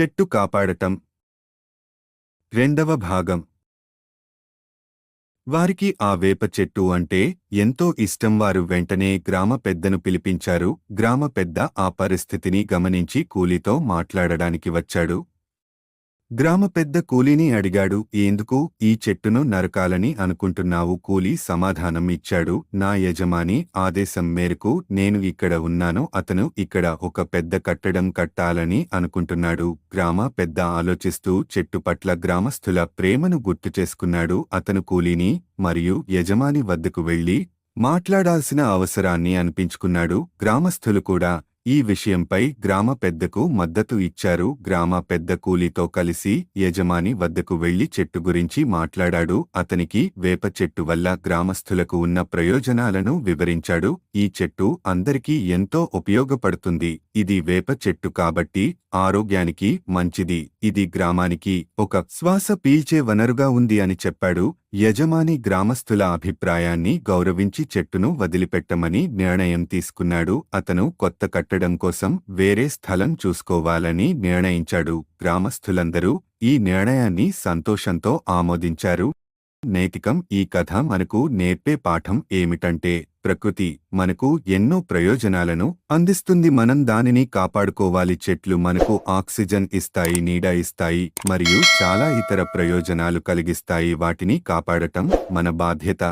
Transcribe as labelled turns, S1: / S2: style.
S1: చెట్టు కాపాడటం. రెండవ భాగం. వారికి ఆ వేప చెట్టు అంటే ఎంతో ఇష్టం. వారు వెంటనే గ్రామ పెద్దను పిలిపించారు. గ్రామ పెద్ద ఆ పరిస్థితిని గమనించి కూలీతో మాట్లాడడానికి వచ్చాడు. గ్రామ పెద్ద కూలీని అడిగాడు ఎందుకు ఈ చెట్టును నరకాలని అనుకుంటున్నావు? కూలీ సమాధానం ఇచ్చాడు నా యజమాని ఆదేశం మేరకు నేను ఇక్కడ ఉన్నాను అతను ఇక్కడ ఒక పెద్ద కట్టడం కట్టాలని అనుకుంటున్నాడు. గ్రామ పెద్ద ఆలోచిస్తూ చెట్టు పట్ల గ్రామస్థుల ప్రేమను గుర్తు చేసుకున్నాడు. అతను కూలీని మరియు యజమాని వద్దకు వెళ్ళి మాట్లాడాల్సిన అవసరాన్ని అనిపించుకున్నాడు. గ్రామస్థులు కూడా ఈ విషయంపై గ్రామ పెద్దకు మద్దతు ఇచ్చారు. గ్రామ పెద్ద కూలీతో కలిసి యజమాని వద్దకు వెళ్ళి చెట్టు గురించి మాట్లాడాడు. అతనికి వేప చెట్టు వల్ల గ్రామస్థులకు ఉన్న ప్రయోజనాలను వివరించాడు. ఈ చెట్టు అందరికీ ఎంతో ఉపయోగపడుతుంది. ఇది వేప చెట్టు కాబట్టి ఆరోగ్యానికి మంచిది. ఇది గ్రామానికి ఒక శ్వాస పీల్చే వనరుగా ఉంది అని చెప్పాడు. యజమాని గ్రామస్థుల అభిప్రాయాన్ని గౌరవించి చెట్టును వదిలిపెట్టమని నిర్ణయం తీసుకున్నాడు. అతను కొత్త కట్టడం కోసం వేరే స్థలం చూసుకోవాలని నిర్ణయించాడు. గ్రామస్థులందరూ ఈ నిర్ణయాన్ని సంతోషంతో ఆమోదించారు. నైతికం ఈ కథ మనకు నేర్పే పాఠం ఏమిటంటే ప్రకృతి మనకు ఎన్నో ప్రయోజనాలను అందిస్తుంది. మనం దానిని కాపాడుకోవాలి. చెట్లు మనకు ఆక్సిజన్ ఇస్తాయి నీడ ఇస్తాయి మరియు చాలా ఇతర ప్రయోజనాలు కలిగిస్తాయి. వాటిని కాపాడటం మన బాధ్యత.